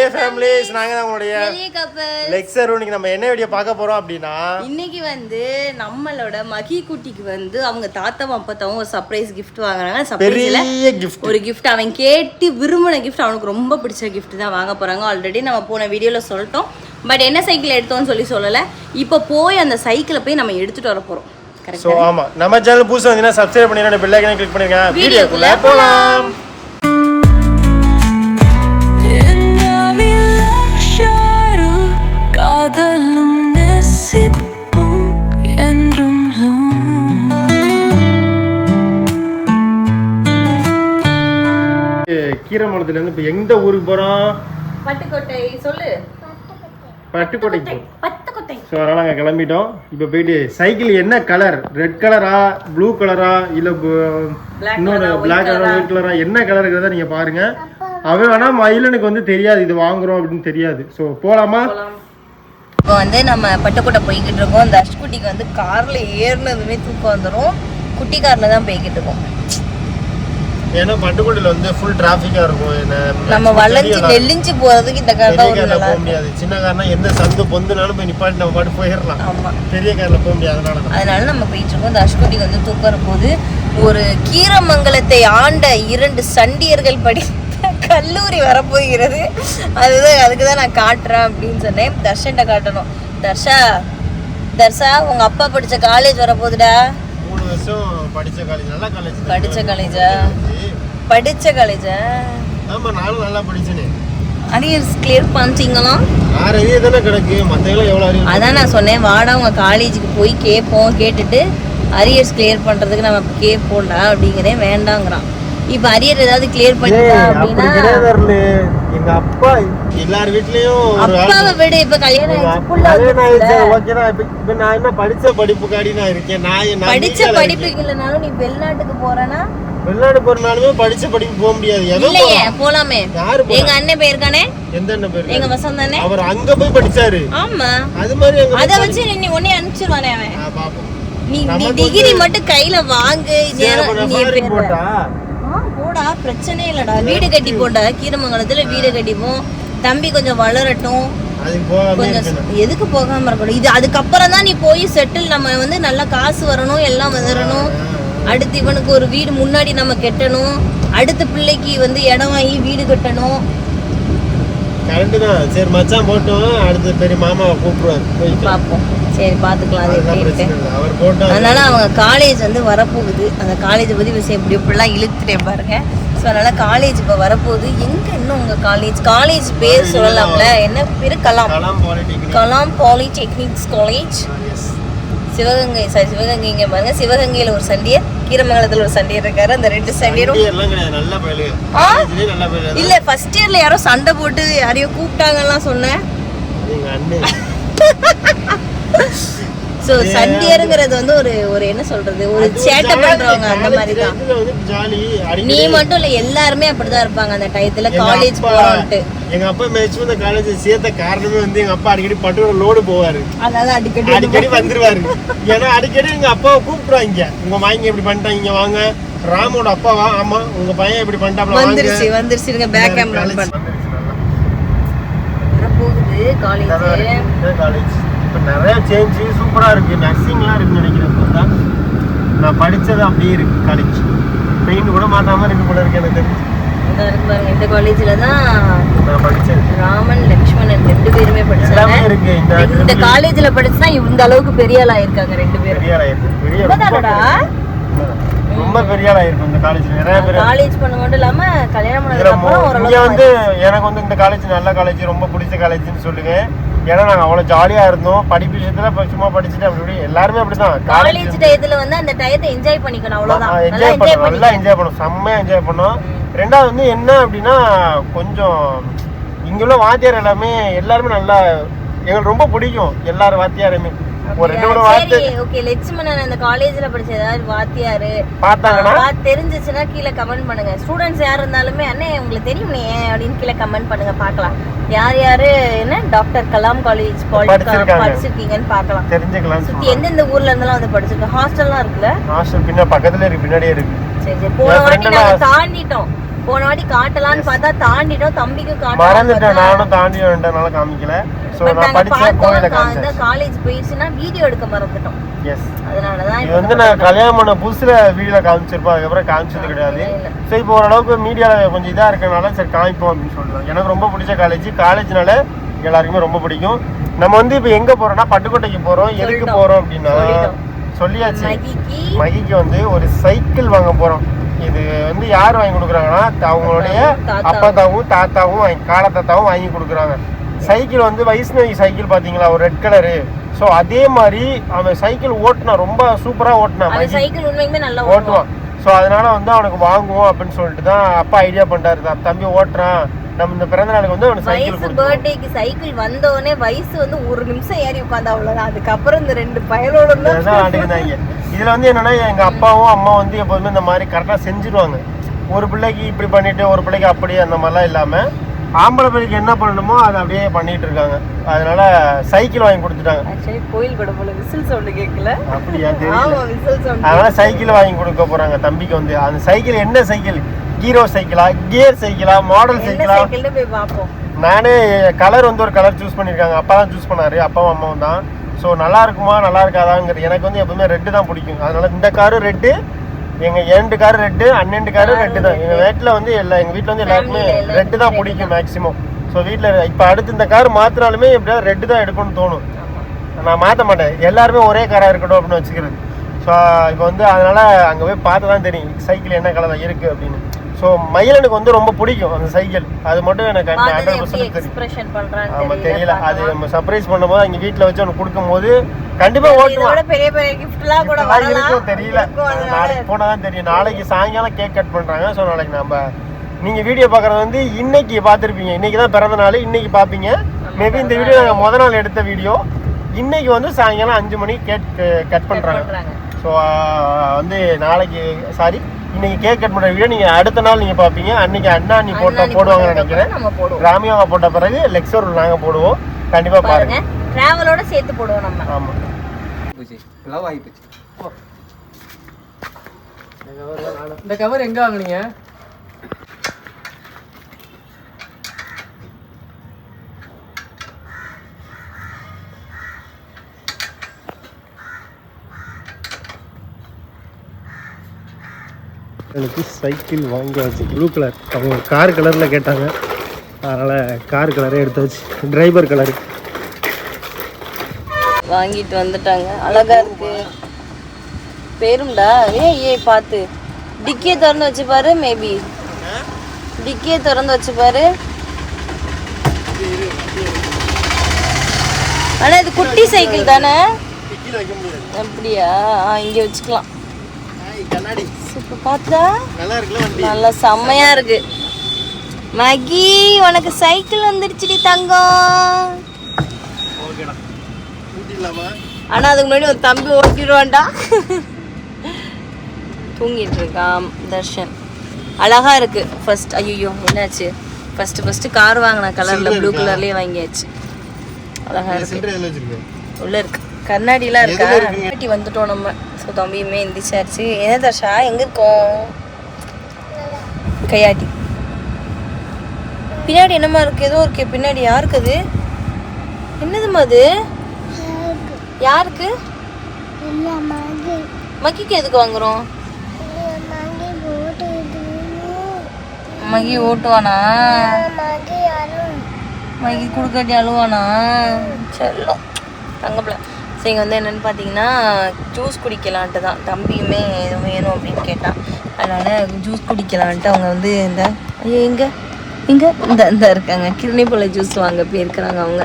வெளியே ஃபேமிலிஸ் நாங்க தான் உங்களுடைய லெக்சர் இன்னைக்கு நம்ம என்ன வீடியோ பார்க்க போறோம் அப்படின்னா இன்னைக்கு வந்து நம்மளோட மகி குட்டிக்கு வந்து அவங்க தாத்தாவும் அப்பத்தாவும் ஒரு சர்ப்ரைஸ் கிஃப்ட் வாங்குறாங்க. சர்ப்ரைஸ்ல கிஃப்ட் ஒரு கிஃப்ட் அவன் கேட்டு விரும்பின கிஃப்ட் அவனுக்கு ரொம்ப பிடிச்ச gift தான் வாங்க போறாங்க. ஆல்ரெடி நம்ம போன வீடியோல சொல்லிட்டோம். பட் என்ன சைக்கிள் எடுத்தோம்னு சொல்லி சொல்லல. இப்போ போய் அந்த சைக்கிளை போய் நம்ம எடுத்துட்டு வர போறோம். கரெக்ட் ஸோ ஆமா. நம்ம சேனல் புதுசா வந்தீங்கன்னா சப்ஸ்கிரைப் பண்ணிடுங்க பெல் ஐக்கனை கிளிக் பண்ணிருங்க வீடியோக்குள்ள வீடியோக்குள்ள கீரமலத்துல இருந்து இப்போ எந்த ஊருக்கு போறோம் பட்டுக்கோட்டை சொல்லு. பட்டுக்கோட்டைக்கு பட்டுக்கோட்டை ஸோ அதனால நாங்கள் கிளம்பிட்டோம். இப்போ போயிட்டு சைக்கிள் என்ன கலர் ரெட் கலரா ப்ளூ கலரா இல்லை white பிளாக் கலரா? ஒயிட் கலரா என்ன கலருங்கிறத நீங்க பாருங்க. அவன் வேணா மயிலனுக்கு வந்து தெரியாது இது வாங்குறோம் அப்படின்னு தெரியாது. ஸோ போலாமா? இப்போ வந்து நம்ம பட்டுக்கோட்டை போய்கிட்டு இருக்கோம். இந்த அஷ்குட்டிக்கு வந்து கார்ல ஏறினதுமே தூக்கம் வந்துடும் குட்டி கார்ல தான் போய்கிட்டு இருக்கோம். ஏன்னா பட்டுக்கோட்டையில் வந்து ஃபுல் டிராஃபிக்காக இருக்கும். என்ன நம்ம வளைஞ்சு நெல்லிஞ்சு போறதுக்கு இந்த கார் தான் காரில் போக முடியாது. சின்ன கார்னா எந்த சந்து பொந்துனாலும் போய் நிப்பாட்டி நம்ம பாட்டு போயிடலாம். பெரிய காரில் போக முடியாது அதனால தான். அதனால நம்ம போயிட்டு இருக்கோம். இந்த அஷ்குட்டிக்கு வந்து தூக்கம் போது ஒரு கீரமங்கலத்தை ஆண்ட இரண்டு சண்டியர்கள் படித்த கல்லூரி வரப்போகிறது. அதுதான் அதுக்கு தான் நான் காட்டுறேன் அப்படின்னு சொன்னேன். தர்ஷன்ட்ட காட்டணும். தர்ஷா தர்ஷா உங்க அப்பா படிச்ச காலேஜ் வரப்போகுதுடா. மூணு வருஷம் படிச்ச காலேஜ் நல்ல காலேஜ் படிச்ச காலேஜா படிச்ச காலேஜா ஆமா நானும் நல்லா படிச்சேனே. அரியர்ஸ் கிளியர் பண்ணிட்டீங்களா? ஆறு அறிய தானே கிடக்கு. மற்றவங்களும் எவ்வளோ அறிவு அதான் நான் சொன்னேன் வாடா உங்க காலேஜுக்கு போய் கேட்போம் கேட்டுட்டு அரியர்ஸ் கிளியர் பண்றதுக்கு நம்ம கேட்போம்டா அப்படிங்கிறேன் வேண்டாங்கிறான். இப்போ அரியர் ஏதாவது கிளியர் பண்ணிட்டா அப்படின்னா. எங்க அப்பா எல்லார் வீட்லயும் அப்பாவை விட இப்ப கல்யாணம் ஆயிடுச்சு நான் என்ன படிச்ச படிப்புக்காடி நான் இருக்கேன்? நான் படிச்ச படிப்புக்கு இல்லைனாலும் நீ வெளிநாட்டுக்கு போறேன்னா. வெளிநாடு போறனாலுமே படிச்ச படிப்பு போக முடியாது. இல்லையே? போலாமே. யாரு? எங்க அண்ணன் போயிருக்கானே எந்த பேரு எங்க வசந்த் தானே அவர் அங்க போய் படிச்சாரு. ஆமா. அது மாதிரி அத வச்சு நீ உடனே அனுப்பிச்சிருவானே அவன். நீ நீ டிகிரி மட்டும் கையில வாங்கு. நீ ஆ, போடா. பிரச்சனை இல்லடா. வீடு கட்டி போடா. கீரமங்கலத்துல வீடு கட்டிப்போம். தம்பி கொஞ்சம் வளரட்டும். கொஞ்சம் எதுக்கு போகாம இருக்கணும்? இது அதுக்கப்புறம் தான் நீ போய் செட்டில் நம்ம வந்து நல்லா காசு வரணும் எல்லாம் வந்துடணும் அடுத்து இவனுக்கு ஒரு வீடு முன்னாடி நம்ம கட்டணும். அடுத்த பிள்ளைக்கு வந்து இடம் வாங்கி வீடு கட்டணும். கரெக்ட் தான். சரி மச்சான் போட்டோம். அடுத்து பெரிய மாமாவை கூப்பிடுவாரு. போயிட்டு. பார்ப்போம். சரி பார்த்துக்கலாம். அவர் அதனால அவங்க காலேஜ் வந்து வரப்போகுது. அந்த காலேஜ் பற்றி விஷயம் இப்படி இப்படிலாம் இழுத்துட்டேன் பாருங்க. ஸோ அதனால காலேஜ் இப்போ வரப்போகுது. எங்கே இன்னும் உங்கள் காலேஜ் காலேஜ் பேர் சொல்லலாம்ல. என்ன பேர்? Kalam. Kalam polytechnics college Sivaganga sorry Sivaganga இங்கே பாருங்க. சிவகங்கையில் ஒரு சண்டியர் கீரமங்கலத்தில் ஒரு சண்டியர் இருக்காரு. அந்த ரெண்டு சண்டியரும் இல்லை ஃபர்ஸ்ட் இயரில் யாரோ சண்டை போட்டு யாரையோ கூப்பிட்டாங்கலாம் சொன்னேன். ஸோ சண்டியருங்கிறது வந்து ஒரு ஒரு என்ன சொல்றது ஒரு சேட்டை பண்றவங்க அந்த மாதிரி தான். நீ மட்டும் இல்ல எல்லாருமே அப்படிதான் இருப்பாங்க அந்த டயத்துல காலேஜ் போறோம்ட்டு எங்க அப்பா மேட்சும் இந்த காலேஜ் சேர்த்த காரணமே வந்து எங்க அப்பா அடிக்கடி பட்டுவோட லோடு போவாரு. அதனால அடிக்கடி அடிக்கடி வந்துருவாரு. ஏன்னா அடிக்கடி எங்க அப்பாவை கூப்பிட்டுருவாங்க உங்க வாங்கி இப்படி பண்ணிட்டாங்க இங்க வாங்க. ராமோட அப்பாவா? ஆமா. உங்க பையன் இப்படி பண்ணிட்டாப்ல வந்துருச்சு வந்துருச்சு. Back camera. போகுது காலேஜ் காலேஜ் இப்போ நிறைய சேஞ்ச் சூப்பரா இருக்கு. நர்சிங்லாம் இருக்குன்னு நினைக்கிறேன் பார்த்தா நான் படிச்சது அப்படியே இருக்கு காலேஜ் பெயிண்ட் கூட மாட்டாம இருக்கு போல இருக்கு எனக்கு தெரிஞ்சு. பாருங்க இந்த காலேஜ்ல தான் நான் படிச்சது. ராமன் லக்ஷ்மணன் ரெண்டு பேருமே படிச்சாங்க. இருக்கு. இந்த காலேஜ்ல படிச்சுதான் இந்த அளவுக்கு பெரிய ஆளா இருக்காங்க ரெண்டு பேரும். பெரிய ஆளா இருக்கு பெரிய ரொம்ப பெரிய ஆளா இருக்கு இந்த காலேஜ் நிறைய பேர். காலேஜ் பண்ண மட்டும் இல்லாம கல்யாணம் பண்ணதுக்கு அப்புறம் மோ- இங்க ஓரளவு வந்து எனக்கு வந்து இந்த காலேஜ் நல்ல காலேஜ் ரொம்ப பிடிச்ச காலேஜ்னு சொல்லுவேன். ஏன்னா நாங்க அவ்வளவு ஜாலியா இருந்தோம். படிப்பு விஷயத்துல இப்ப சும்மா படிச்சுட்டு அப்படி இப்படி. எல்லாருமே அப்படிதான். காலேஜ் டயத்துல வந்து அந்த டயத்தை என்ஜாய் பண்ணிக்கணும் அவ்வளவுதான். நல்லா என்ஜாய் பண்ணோம் நல்லா என்ஜாய் பண்ணோம் செம்மையா என்ஜாய் பண்ணோம் ரெண்டாவது வந்து என்ன அப்படின்னா கொஞ்சம் இங்க உள்ள வாத்தியார் எல்லாமே எல்லாருமே நல்லா எங்களுக்கு ரொம்ப பிடிக்கும். எல்லாரும் வாத்தியாருமே ஒரு ரெண்டு மூணு வார்த்தை. ஓகே லட்சுமணன் அந்த காலேஜ்ல படிச்ச ஏதாவது வாத்தியாரு? பார்த்தாங்கன்னா? தெரிஞ்சிச்சுன்னா கீழே கமெண்ட் பண்ணுங்க. ஸ்டூடெண்ட்ஸ் யார் இருந்தாலுமே அண்ணே உங்களுக்கு தெரியும் அப்படின்னு கீழே கமெண்ட் பண்ணுங்க பார்க்கலாம். யார் யாரு? என்ன? டாக்டர் கலாம் காலேஜ் படிச்சிருக்காங்க. படிச்சிருக்கீங்கன்னு பார்க்கலாம். தெரிஞ்சுக்கலாம் சுத்தி எந்தெந்த ஊர்ல இருந்தாலும் வந்து படிச்சிருக்கோம் ஹாஸ்டல்லாம் இருக்குல்ல? ஹாஸ்டல் பின்ன பக்கத்துல இருக்கு பின்னாடியே இருக்கு. சரி சரி போன வாட்டி நாங்க தாண்டிட்டோம். போன வாட்டி காட்டலாம்னு பார்த்தா தாண்டிட்டோம் தம்பிக்கு காட்டலாம் நானும் தாண்டி வந்துட்டனால காமிக்கல. பட் நான் படிச்ச கோயில காமிச்சேன். காலேஜ் போயிடுச்சுன்னா வீடியோ எடுக்க மறந்துட்டோம். எஸ் அதனாலதான் இது வந்து நான் கல்யாணம் பண்ண புதுசுல வீடியோல காமிச்சிருப்போம் அதுக்கப்புறம் காமிச்சது கிடையாது. ஸோ இப்போ ஓரளவுக்கு மீடியாவில் கொஞ்சம் இதாக இருக்கனால சரி காமிப்போம் அப்படின்னு சொல்லுவேன் எனக்கு ரொம்ப பிடிச்ச காலேஜ் காலேஜ்னால எல்லாருக்குமே ரொம்ப பிடிக்கும். நம்ம வந்து இப்போ எங்க போறோம்னா பட்டுக்கோட்டைக்கு போறோம் எதுக்கு. போறோம் அப்படின்னா. சொல்லியாச்சு. மகிக்கு. வந்து ஒரு சைக்கிள் வாங்க போறோம். இது வந்து யார் வாங்கி கொடுக்குறாங்கன்னா அவங்களுடைய. அப்பத்தாவும் தாத்தாவும். வாங்கி காலத்தாத்தாவும் வாங்கி கொடுக்குறாங்க. சைக்கிள் வந்து வைஷ்ணவி சைக்கிள் பாத்தீங்களா ஒரு ரெட் கலரு. ஸோ அதே மாதிரி அவன் சைக்கிள் ஓட்டினா ரொம்ப சூப்பரா ஓட்டினான் சைக்கிள் நல்லா ஓட்டுவான். ஸோ அதனால வந்து அவனுக்கு வாங்குவோம் அப்படின்னு சொல்லிட்டு தான் அப்பா ஐடியா பண்ணிட்டாரு "தம்- தம்பி ஓட்டுறான். நம்ம இந்த பிறந்த நாளுக்கு வந்து அவனுக்கு சைக்கிள் வயசு பர்த்டேக்கு சைக்கிள் வந்த உடனே வயசு வந்து ஒரு நிமிஷம் ஏறி உட்காந்து அவ்வளவுதான். அதுக்கப்புறம் இந்த ரெண்டு பயலோட ஆண்டுக்குதாங்க. இதுல வந்து என்னன்னா எங்க அப்பாவும் அம்மா வந்து எப்போதுமே இந்த மாதிரி கரெக்டா செஞ்சுருவாங்க. ஒரு பிள்ளைக்கு இப்படி பண்ணிட்டு ஒரு பிள்ளைக்கு அப்படி அந்த மாதிரிலாம் இல்லாம ஆம்பளை பிள்ளைக்கு என்ன பண்ணணுமோ அதை அப்படியே பண்ணிட்டு இருக்காங்க. அதனால சைக்கிள் வாங்கி கொடுத்துட்டாங்க. ஆக்சுவலி கோயில் கூட போல விசில் சவுண்ட் கேட்கல. அப்படியா தெரியல. அதனால சைக்கிள் வாங்கி கொடுக்க போறாங்க தம்பிக்கு வந்து. அந்த சைக்கிள் என்ன சைக்கிள் ஹீரோ சைக்கிளா? கியர் சைக்கிளா? மாடல் சைக்கிளா? நானே கலர் வந்து ஒரு கலர் சூஸ் பண்ணியிருக்காங்க. அப்பா தான் சூஸ் பண்ணாரு. அப்பாவும் அம்மாவும் தான். ஸோ நல்லா இருக்குமா? நல்லா இருக்காதாங்கிறது எனக்கு வந்து எப்பவுமே ரெட்டு தான் பிடிக்கும். அதனால இந்த காரு ரெட்டு எங்க இரண்டு காரு ரெட்டு அன்னெண்டு காரு ரெட்டு தான். எங்க வீட்டில் வந்து எல்லா எங்க வீட்டில் வந்து எல்லாருக்குமே ரெட்டு தான் பிடிக்கும் மேக்ஸிமம் ஸோ வீட்டில் இப்போ அடுத்து இந்த கார் மாத்தினாலுமே எப்படியாவது ரெட்டு தான் எடுக்கணும்னு தோணும். நான் மாற்ற மாட்டேன். எல்லாருமே ஒரே காராக இருக்கட்டும் அப்படின்னு வச்சுக்கிறது. ஸோ இப்போ வந்து அதனால அங்கே போய் பார்த்து தான் தெரியும். சைக்கிள் என்ன கலர் இருக்கு அப்படின்னு. ஸோ மயிலனுக்கு வந்து ரொம்ப பிடிக்கும் அந்த சைக்கிள். அது மட்டும் எனக்கு ஹண்ட்ரட் பர்சன்ட் தெரியும். எக்ஸ்பிரஷன் ஆமா பண்றான்னு தெரியல. அது நம்ம சர்ப்ரைஸ் பண்ணும்போது அங்க வீட்ல வச்சு அவனுக்கு கொடுக்கும்போது கண்டிப்பா இதோட ஓட்டுவான். பெரிய பெரிய கிஃப்ட்லாம் கூட இருக்கும் தெரியல. நாளைக்கு போனா தான் தெரியும். நாளைக்கு சாயங்காலம் கேக் கட் பண்றாங்க. ஸோ நாளைக்கு நம்ம நீங்க வீடியோ பார்க்கறது வந்து இன்னைக்கு பார்த்துருப்பீங்க. இன்னைக்கு தான் பிறந்த நாள். இன்னைக்கு பார்ப்பீங்க. மேபி இந்த வீடியோ நாங்கள் முத நாள் எடுத்த வீடியோ இன்னைக்கு வந்து சாயங்காலம் அஞ்சு மணிக்கு கேக் கட் பண்றாங்க. ஸோ வந்து நாளைக்கு சாரி இன்னைக்கு கேக் கட் பண்ற வீடியோ நீங்க அடுத்த நாள் நீங்க பார்ப்பீங்க அன்னைக்கு அண்ணா நீ போட்ட போடுவாங்கன்னு நினைக்கிறேன். ராமியாவை போட்ட பிறகு லெக்சர் நாங்க போடுவோம். கண்டிப்பா பாருங்க. டிராவலோட சேர்த்து போடுவோம் நம்ம. ஆமா. போச்சு. லவ் ஆகி போச்சு. இந்த கவர் எங்க வாங்குனீங்க? எனக்கு சைக்கிள் வாங்கியாச்சு. ப்ளூ கலர் அவங்க கார் கலரில் கேட்டாங்க. அதனால் கார் கலரே எடுத்தாச்சு டிரைவர் கலர் வாங்கிட்டு வந்துட்டாங்க. அழகா இருக்கு. பேரும்டா. ஏ ஏ பார்த்து டிக்கியை திறந்து வச்சு பாரு மேபி டிக்கியை திறந்து வச்சு பாரு. ஆனால் இது குட்டி சைக்கிள் தானே? அப்படியா? இங்கே வச்சுக்கலாம். கண்ணாடி. சூப்பர் பார்த்தா? நல்லா இருக்குல்ல வண்டி? நல்லா செம்மையா இருக்கு. மகி உனக்கு சைக்கிள் வந்துடுச்சுடி தங்கம். ஓகேடா. ஊட்டிடலாமா ஆனா அதுக்கு முன்னாடி ஒரு தம்பி ஓட்டிடுவான்டா. தூங்கிட்டு இருக்கான் தர்ஷன். அழகா இருக்கு. ஃபர்ஸ்ட் ஐயோ என்னாச்சு? ஃபர்ஸ்ட் ஃபர்ஸ்ட் கார் வாங்கின கலர்ல ப்ளூ கலர்லயே வாங்கியாச்சு. அழகா இருக்கு. உள்ள இருக்கு. கண்ணாடிலாம் இருக்கா? வந்துட்டோம் நம்ம. ஸோ தம்பியுமே எந்திரிச்சாச்சு. என்ன தர்ஷா? எங்கே இருக்கோம்? கையாட்டி. பின்னாடி என்னமா இருக்கு? ஏதோ இருக்கே. பின்னாடி யாருக்கு அது? என்னதுமா அது? யாருக்கு? மக்கிக்கு எதுக்கு வாங்குறோம்? மகி ஓட்டுவானா? மகி கொடுக்காட்டி அழுவானா? செல்லும். தங்கப்பிள்ள. ஸோ இங்கே வந்து என்னென்னு பார்த்தீங்கன்னா ஜூஸ் குடிக்கலான்ட்டு தான். தம்பியுமே வேணும் அப்படின்னு கேட்டான். அதனால் ஜூஸ் குடிக்கலான்ட்டு அவங்க வந்து இந்த ஐயோ எங்கே இங்கே இந்த இந்த இருக்காங்க. கிருணி போல ஜூஸ் வாங்க போயிருக்கிறாங்க அவங்க.